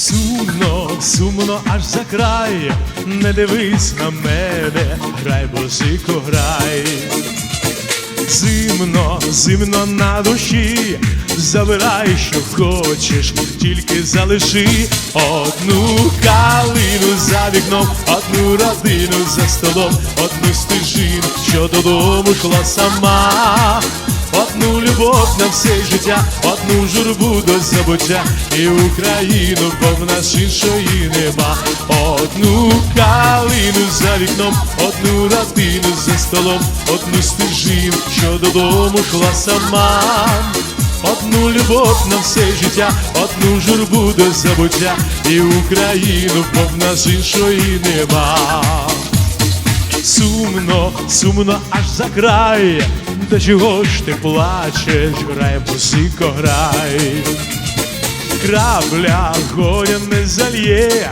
Сумно, сумно аж за край, не дивись на мене, грай, бозико, грай. Зимно, зимно на душі, забирай, що хочеш, тільки залиши одну калину за вікном, одну родину за столом, одну стежину, що додому йшла сама. Одну любов на все життя, одну журбу до забуття, і Україну, бо в нас іншої нема. Одну калину за вікном, одну родину за столом, одну стежину, що додому йшла сама. Одну любов на все життя, одну журбу до забуття, і Україну, бо в нас іншої нема. Сумно, сумно аж за край, до чого ж ти плачеш, грай, музико, грай. Крабля горя не зальє,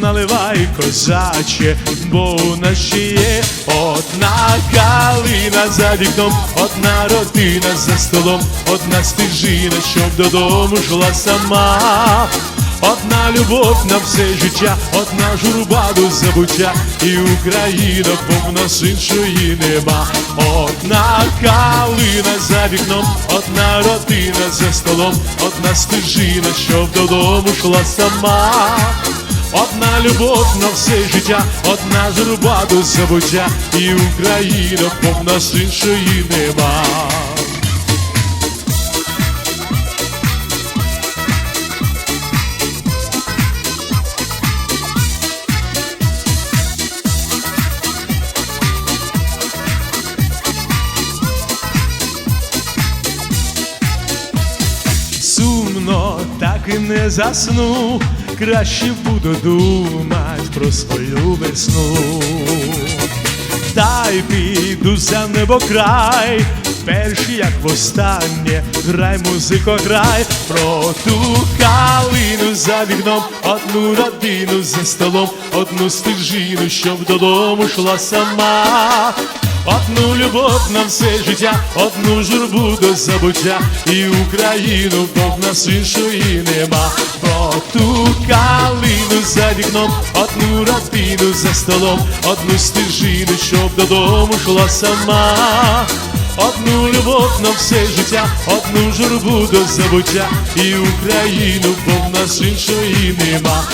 наливай козаче, бо у нас ще є одна калина за вікном, одна родина за столом, одна стежина, щоб додому жила сама. Одна любов на все життя, одна журба до забуття, і Україна повна з іншої нема. Одна калина за вікном, одна родина за столом, одна стежина, що додому йшла сама. Одна любов на все життя, одна журба до забуття, і Україна повна іншої нема. Сумно, не засну, краще буду думать про свою весну. Та й піду за небо край, перший, як востаннє, грай, музико, грай про ту калину за вікном, одну родину за столом, одну стежину, щоб додому йшла сама. Одну любов на все життя, одну журбу до забуття, і Україну, бо в нас іншої нема. Про ту калину за вікном, одну родину за столом, одну стежину, щоб додому йшла сама. Одну любов на все життя, одну журбу до забуття, і Україну, бо в нас іншої нема.